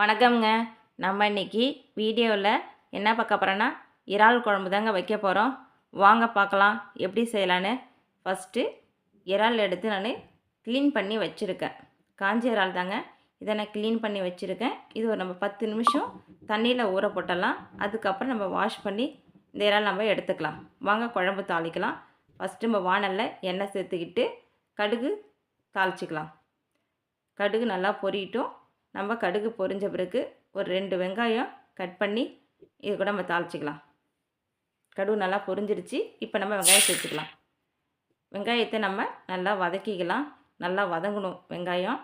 வணக்கம்ங்க. நம்ம இன்னைக்கு வீடியோவில் என்ன பார்க்க போகிறோன்னா இறால் குழம்பு தாங்க வைக்க போகிறோம் வாங்க பார்க்கலாம் எப்படி செய்யலான்னு. ஃபஸ்ட்டு இறால் எடுத்து நான் க்ளீன் பண்ணி வச்சுருக்கேன். காஞ்ச இறால் தாங்க. இதை நான் க்ளீன் பண்ணி வச்சுருக்கேன். இது ஒரு நம்ம பத்து நிமிஷம் தண்ணியில் ஊற போட்டலாம். அதுக்கப்புறம் நம்ம வாஷ் பண்ணி இந்த இறால் நம்ம எடுத்துக்கலாம். வாங்க குழம்பு தாளிக்கலாம். ஃபஸ்ட்டு நம்ம வானலில் எண்ணெய் சேர்த்துக்கிட்டு கடுகு தாளிச்சிக்கலாம். கடுகு நல்லா பொரியட்டும் நம்ம கடுகு பொரிஞ்ச பிறகு ஒரு ரெண்டு வெங்காயம் கட் பண்ணி இது கூட நம்ம தாளிச்சிக்கலாம். கடுகு நல்லா பொரிஞ்சிருச்சு. இப்போ நம்ம வெங்காயம் சேர்த்துக்கலாம். வெங்காயத்தை நம்ம நல்லா வதக்கிக்கலாம். நல்லா வதங்கணும் வெங்காயம்.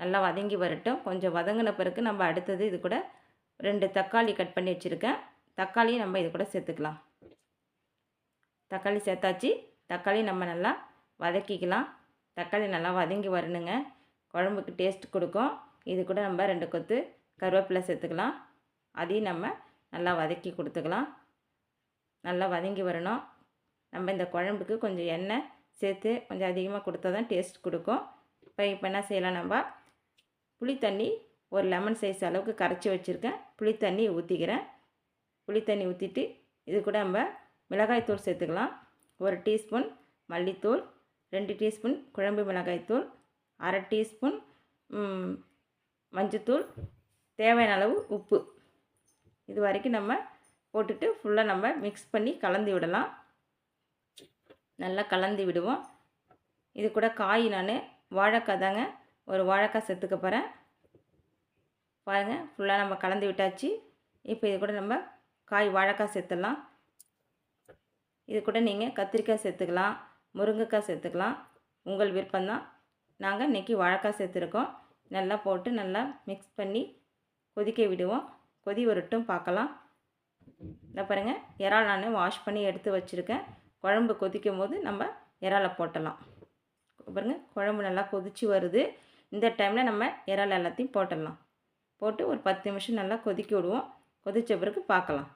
நல்லா வதங்கி வரட்டும். கொஞ்சம் வதங்கின பிறகு நம்ம அடுத்தது இது கூட ரெண்டு தக்காளி கட் பண்ணி வச்சுருக்கேன். தக்காளியும் நம்ம இது கூட சேர்த்துக்கலாம். தக்காளி சேர்த்தாச்சு. தக்காளி நம்ம நல்லா வதக்கிக்கலாம். தக்காளி நல்லா வதங்கி வரணுங்க. குழம்புக்கு டேஸ்ட் கொடுக்கும். இது கூட நம்ம ரெண்டு கொத்து கருவேப்பிலை சேர்த்துக்கலாம். அதையும் நம்ம நல்லா வதக்கி கொடுத்துக்கலாம். நல்லா வதங்கி வரணும். நம்ம இந்த குழம்புக்கு கொஞ்சம் எண்ணெய் சேர்த்து கொஞ்சம் அதிகமாக கொடுத்தா தான் டேஸ்ட் கொடுக்கும். இப்போ இப்போ என்ன செய்யலாம் நம்ம? புளி தண்ணி ஒரு லெமன் சைஸ் அளவுக்கு கரைச்சி வச்சுருக்கேன். புளி தண்ணி ஊற்றிக்கிறேன் புளி தண்ணி ஊற்றிட்டு இது கூட நம்ம மிளகாய்த்தூள் சேர்த்துக்கலாம். ஒரு டீஸ்பூன் மல்லித்தூள் ரெண்டு டீஸ்பூன் குழம்பு மிளகாய்த்தூள் அரை டீஸ்பூன் மஞ்சத்தூள் தேவையான அளவு உப்பு. இது வரைக்கும் நம்ம போட்டுட்டு ஃபுல்லாக நம்ம மிக்ஸ் பண்ணி கலந்து விடலாம். நல்லா கலந்து விடுவோம். இது கூட காய் நான் வாழைக்காய் தாங்க. ஒரு வாழைக்காய் செத்துக்க போகிறேன் பாருங்கள் ஃபுல்லாக நம்ம கலந்து விட்டாச்சு. இப்போ இது கூட நம்ம காய் வாழைக்காய் சேர்த்துடலாம் இது கூட நீங்கள் கத்திரிக்காய் சேர்த்துக்கலாம் முருங்கைக்காய் சேர்த்துக்கலாம் உங்கள் விருப்பம்தான். நாங்கள் இன்றைக்கி வாழைக்காய் சேர்த்துருக்கோம் நல்லா போட்டு நல்லா மிக்ஸ் பண்ணி கொதிக்க விடுவோம். கொதி வரட்டும் பார்க்கலாம். இந்த பாருங்கள் இறால் நான் வாஷ் பண்ணி எடுத்து வச்சுருக்கேன். குழம்பு கொதிக்கும் போது நம்ம இறாலை போட்டலாம். பாருங்கள் குழம்பு நல்லா கொதித்து வருது. இந்த டைமில் நம்ம இறால் எல்லாத்தையும் போட்டுடலாம். போட்டு ஒரு பத்து நிமிஷம் நல்லா கொதிக்க விடுவோம். கொதித்த பிறகு பார்க்கலாம்.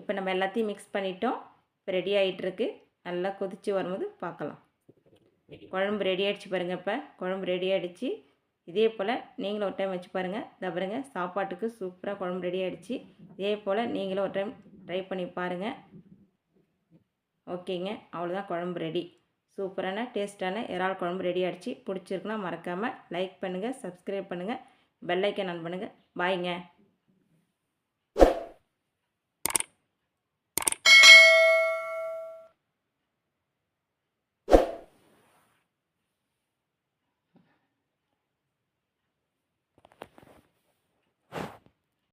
இப்போ நம்ம எல்லாத்தையும் மிக்ஸ் பண்ணிட்டோம். இப்போ ரெடி ஆகிட்டுருக்கு நல்லா கொதித்து வரும்போது பார்க்கலாம். குழம்பு ரெடி ஆகிடுச்சு பாருங்கள் இப்போ. குழம்பு ரெடி ஆகிடுச்சு இதே போல் நீங்களும் ஒரு டைம் வச்சு பாருங்கள் இந்த பாருங்கள் சாப்பாட்டுக்கு சூப்பராக குழம்பு ரெடி ஆகிடுச்சு இதே போல் நீங்களும் ஒரு டைம் ட்ரை பண்ணி பாருங்கள் ஓகேங்க அவ்வளோதான் குழம்பு ரெடி சூப்பரான டேஸ்ட்டான இறால் குழம்பு ரெடி ஆகிடுச்சு பிடிச்சிருக்குன்னா மறக்காமல் லைக் பண்ணுங்கள் சப்ஸ்கிரைப் பண்ணுங்கள் பெல்லைக்கன் ஆன் பண்ணுங்கள் பாய்ங்க